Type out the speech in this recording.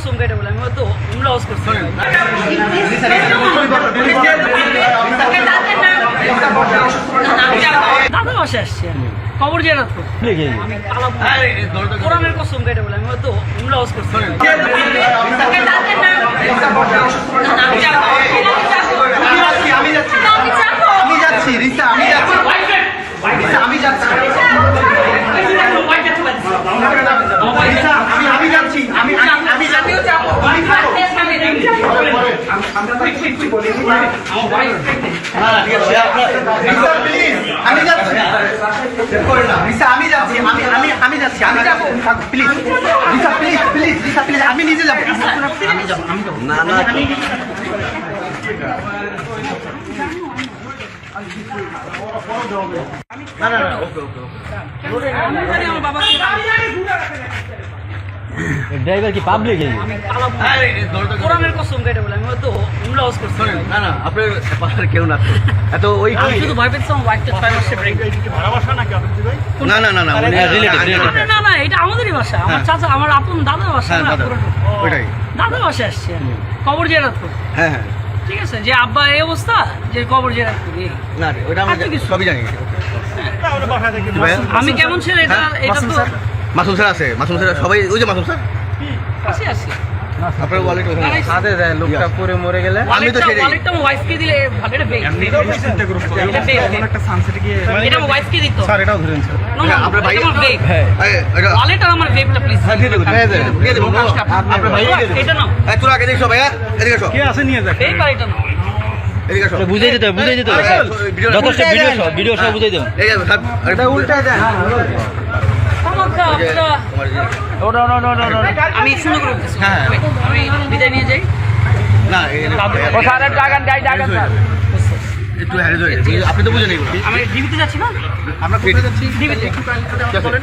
কসম কেটে বলে আমি তো উমরা হাউস করছি। দাদা বাসে আসছি। আমি খবর করতে আমি কোরআনের কসম কেটে বলে আমি তো উমরা হাউস করছি আমি যাচ্ছি আমি যাচ্ছি রিসা আমি যাচ্ছি রিসা আমি যাচ্ছি রিসা আমি আমি যাচ্ছি আমি আমি আমি যাচ্ছি আমি খাব। রিসা প্লিজ আমি যাচ্ছি আমি আমি আমি যাচ্ছি আমি যাব please Risa please please Risa please আমি নিজে যাব না না না না ওকে ওকে বাবাকে ড্রাইভার কি পাবলিক আমি পালাবো কোরআনের কসম কেটে বলে আমি হয়তো উমরা হাউস করছি। না না আপনার পাশার কেউ না। এত ওই আমি শুধু ভয় পেয়েছি আমার ওয়াইফটা ছয় মাসে ব্রেক না না না না উনি- হ্যাঁ, relative, relative। না না এটা আমাদেরই বাসা। আমার চাচা আমার আপন বাসা হ্যাঁ না, দাদা। ওইটাই। দাদা বাসে আসছে খবর জেরাত করতে হ্যাঁ হ্যাঁ। ঠিক আছে যে আব্বা এই অবস্থা যে খবর জেরাত করি না রে, ওটা আমি তো। সবই জানি। আমি কেমন ছেলে এটা হ্যাঁ, এটা তো মাসুম স্যার আছে? মাসুম স্যার সবাই ওই যে মাসুম স্যার। আসি আসি আপনার ওয়ালেট ওখানে আছে। সাথে যায় লোকটা পরে মরে গেলে। আমি তো সেটাই ওয়ালেটটা ওয়াইফকে দিলে ভালো এটা বেগ এটা বেগ এটা ওয়াইফকে দিত। স্যার এটাও ধরেন স্যার No, no, হ্যাঁ, আপনার ভাই- এটা আমার বেগ হ্যাঁ ওয়ালেট আর আমার বেগটা প্লিজ হ্যাঁ, দিয়ে দেবো, দিয়ে দেবো, আপনার ভাইকে এটা নাও। এই, আগে দেখছ ভাইয়া। এদিকে এসো। কে আছে নিয়ে যাক? বেগ আর এটা নাও। বুঝাই দিতে বুঝাই দিতে যথেষ্ট ভিডিও সব ভিডিও সব বুঝাই এই যে, স্যার, আরে উল্টায় দেন আমাকে আপনারা ওটা ওটা না ওটা আমি শুরু করে হ্যাঁ। আমি বিদায় নিয়ে যাই। না ও স্যার টাকান যাই টাকান স্যার। একটু হ্যারে ধরে আপনি তো বুঝেন এগুলো আমি ডিবিতে যাচ্ছি না? আমরা কোথায় যাচ্ছি? ডিবিতে বলেন।